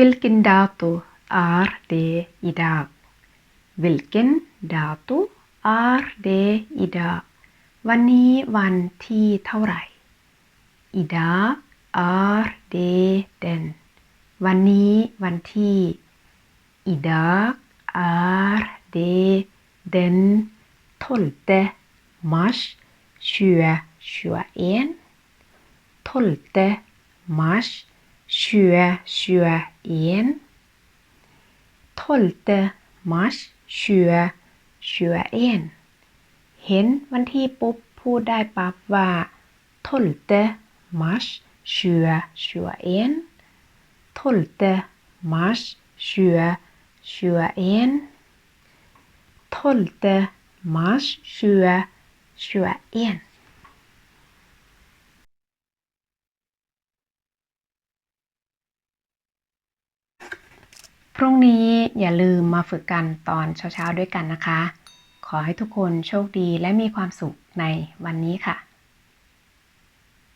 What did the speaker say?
Vilken dato är det idag? Vilken dato är det idag? วันนี้วันที่เท่าไหร่ idag är det den วันนี้วันที่ idag är det den 12 mars 2021 12 mars 2021 12 mars 2021เห็นวันที่ปุ๊บพูดได้ปั๊บว่า12 mars 2021 12 mars 2021 12 mars 2021 พรุ่งนี้อย่าลืมมาฝึกกันตอนเช้าๆด้วยกันนะคะ ขอให้ทุกคนโชคดีและมีความสุขในวันนี้ค่ะ